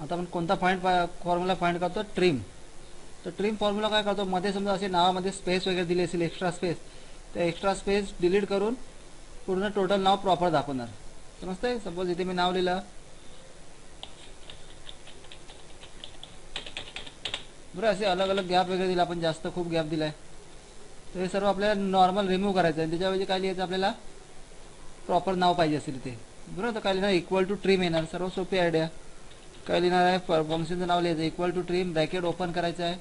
आता आपण कोणता फाइंड फॉर्म्युला फाइंड करतो? ट्रिम तर ट्रिम फॉर्म्युला काय करतो? मध्ये समजा असे नावामध्ये स्पेस वगैरे दिली असेल एक्स्ट्रा स्पेस त्या एक्स्ट्रा स्पेस डिलीट करून पूर्ण टोटल नाव प्रॉपर दाखवणार. समजतंय? सपोज इथे मी नाव लिहिलं. बरं असे अलग अलग गॅप वगैरे दिला आपण जास्त खूप गॅप दिलाय. तर हे सर्व आपल्याला नॉर्मल रिमूव्ह करायचं आहे त्याच्याऐवजी काय लिहायचं आपल्याला? प्रॉपर नाव पाहिजे असेल इथे. बरोबर तर काय लिहिणार? इक्वल टू ट्रिम येणार. सर्व सोपी आयडिया काय लिहिणार आहे फंक्शनचं नाव लिहायचं. Equal to trim bracket open करायचं आहे.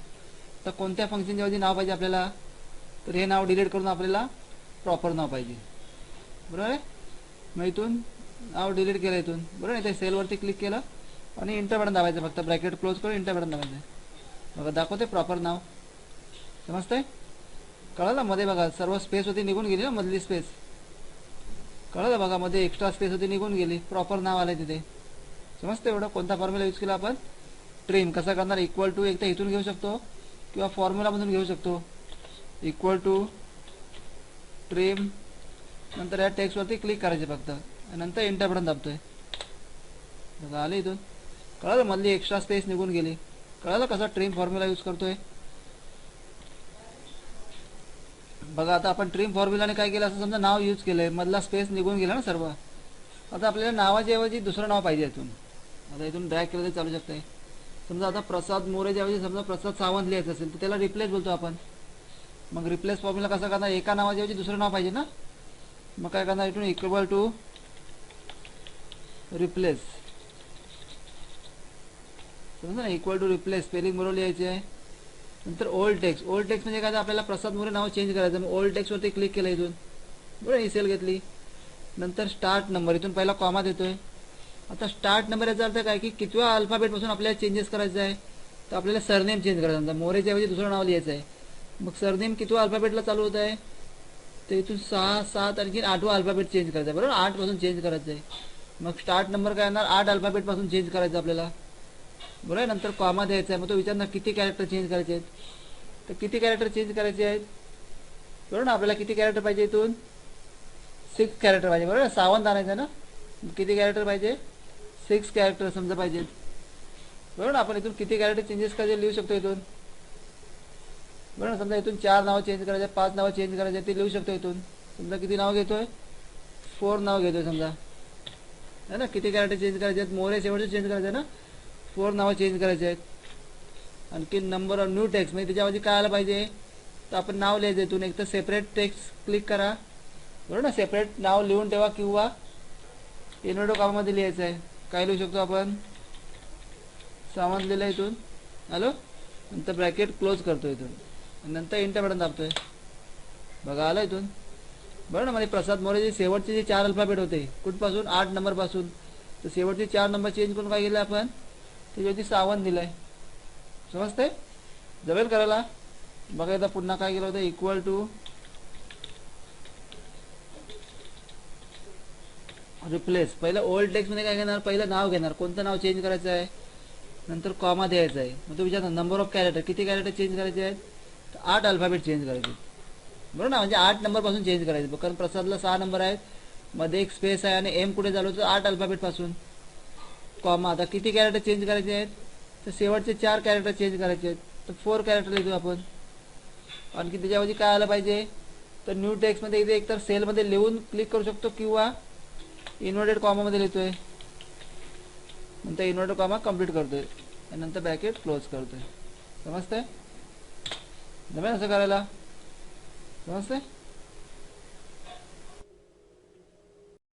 तर कोणत्या फंक्शनच्या ऐवजी नाव पाहिजे आपल्याला? तर हे नाव डिलीट करून आपल्याला प्रॉपर नाव पाहिजे. बरोबर आहे? मग इथून नाव डिलीट केलं इथून. बरोबर आहे? ते सेलवरती क्लिक केलं आणि इंटर बटन दाबायचं. फक्त ब्रॅकेट क्लोज करून इंटर बटन दाबायचं बघा दाखवते प्रॉपर नाव. समजतंय? कळलं? मध्ये बघा सर्व स्पेस होती निघून गेली ना मधली स्पेस कळलं बघा? मध्ये एक्स्ट्रा स्पेस होती निघून गेली. प्रॉपर नाव आलं तिथे. समजतं एवढं? कोणता फॉर्म्युला यूज केला आपण? ट्रेन कसा करणार? इक्वल टू एक तर इथून घेऊ शकतो किंवा फॉर्म्युलामधून घेऊ शकतो. इक्वल टू ट्रिम नंतर या टेक्स्टवरती क्लिक करायचे फक्त. आणि नंतर इंटर बटन दाबतोय. बघा आले इथून. कळलं? मधली एक्स्ट्रा स्पेस निघून गेली. कळलं कसा ट्रिम फॉर्म्युला यूज करतोय? बघा आता आपण ट्रिम फॉर्म्युलाने काय केलं? असं समजा नाव यूज केलंय. मधला स्पेस निघून गेला ना सर्व. आता आपल्याला नावाच्या ऐवजी दुसरं नाव पाहिजे इथून. आता इथून ड्रॅग केलं तरी चालू शकते समजा आता प्रसाद मोरे ऐवजी समजा प्रसाद सावंत लिहायचं असेल तर त्याला रिप्लेस बोलतो आपण. मग रिप्लेस फॉर्म्युला कसा करणार? एका नावाच्या ऐवजी दुसरं नाव पाहिजे ना? मग काय करणार इथून? इक्वल टू रिप्लेस समजा ना? इक्वल टू रिप्लेस स्पेलिंग बरोबर लिहायचे आहे. नंतर ओल्ड टेक्स्ट ओल्ड टेक्स्ट म्हणजे काय? तर आपल्याला प्रसाद मोरे नाव चेंज करायचं मग ओल्ड टेक्स्टवरती क्लिक केलं इथून. बरं ही सेल घेतली. नंतर स्टार्ट नंबर इथून पहिला कॉमा देतोय. आता स्टार्ट नंबर याचा अर्थ काय की कितव्या अल्फाबेटपासून आपल्याला चेंजेस करायचं आहे? तर आपल्याला सरनेम चेंज करायचं समजा मोरेच्या ऐवजी दुसरं नाव लिहायचं आहे. मग सरनेम कितव्या अल्फाबेटला चालू होत आहे? तर इथून सहा सात आणखी आठवा अल्फाबेट चेंज करायचं आहे. बरोबर? आठपासून चेंज करायचं आहे. मग स्टार्ट नंबर काय येणार? आठ अल्फाबेटपासून चेंज करायचं आपल्याला. बरोबर आहे? नंतर कॉमा द्यायचा आहे. मग तो विचारणार किती कॅरेक्टर चेंज करायचे आहेत? तर किती कॅरेक्टर चेंज करायचे आहेत? बरोबर ना? आपल्याला किती कॅरेक्टर पाहिजे इथून? सिक्स कॅरेक्टर पाहिजे. बरोबर? सावंत आणायचं ना? मग किती कॅरेक्टर पाहिजे? सिक्स कॅरेक्टर समजा पाहिजेत. बरोबर ना? आपण इथून किती कॅरेक्टर चेंजेस करायचे लिहू शकतो इथून. बरोबर ना? समजा इथून चार नावं चेंज करायचे पाच नावं चेंज करायचे ते लिहू शकतो इथून. समजा किती नाव घेतोय? फोर नाव घेतोय समजा. है ना? किती कॅरेक्टर चेंज करायचे आहेत? मोरे शेवटचे चेंज करायचे आहे ना? फोर नावं चेंज करायचे आहेत. आणखी नंबर ऑफ न्यू टेक्स्ट म्हणजे त्याच्यामध्ये काय आलं पाहिजे? तर आपण नाव लिहायचं इथून. एक तर सेपरेट टेक्स्ट क्लिक करा. बरोबर ना? सेपरेट नाव लिहून ठेवा किंवा इनोडो कामामध्ये लिहायचं आहे काय लिहू शकतो आपण? सामान लिहिलं इथून. हॅलो? नंतर ब्रॅकेट क्लोज करतो इथून. नंतर इंटर बटन दाबतोय. बघा आलं इथून. बरं ना म्हणजे प्रसाद मोरेचे शेवटचे जे चार अल्फाबेट होते कुठपासून? आठ नंबरपासून. तर शेवटचे चार नंबर चेंज करून काय केलं आपण? त्याच्यावरती सावंत आहे समजतंय? जमेल करायला? बघा एकदा पुन्हा काय केलं होतं? इक्वल टू रिप्लेस पहिलं ओल्ड टेक्स्टमध्ये काय घेणार? पहिलं नाव घेणार. कोणतं नाव चेंज करायचं आहे? नंतर कॉमा द्यायचं आहे. मग तो विचारणार नंबर ऑफ कॅरेक्टर किती कॅरेक्टर चेंज करायचे आहेत? तर आठ अल्फाबेट चेंज करायचे. बरोबर ना? म्हणजे आठ नंबरपासून चेंज करायचे. कारण प्रसादला सहा नंबर आहेत. मध्ये एक स्पेस आहे आणि एम कुठे झालं तर आठ अल्फाबेटपासून कॉमा आता किती कॅरेक्टर चेंज करायचे आहेत? तर शेवटचे चार कॅरेक्टर चेंज करायचे आहेत. तर फोर कॅरेक्टर लिहितो आपण. आणखी त्याच्याऐवजी काय आलं पाहिजे? तर न्यू टेक्स्टमध्ये इथे एकतर सेलमध्ये लिहून क्लिक करू शकतो किंवा इन्व्हर्टेड कॉमामध्ये लिहितोय. नंतर इन्व्हर्टेड कॉमा कंप्लीट करतोय. आणि नंतर ब्रॅकेट क्लोज करतोय. समजतंय? जमेल असं करायला? समजतंय?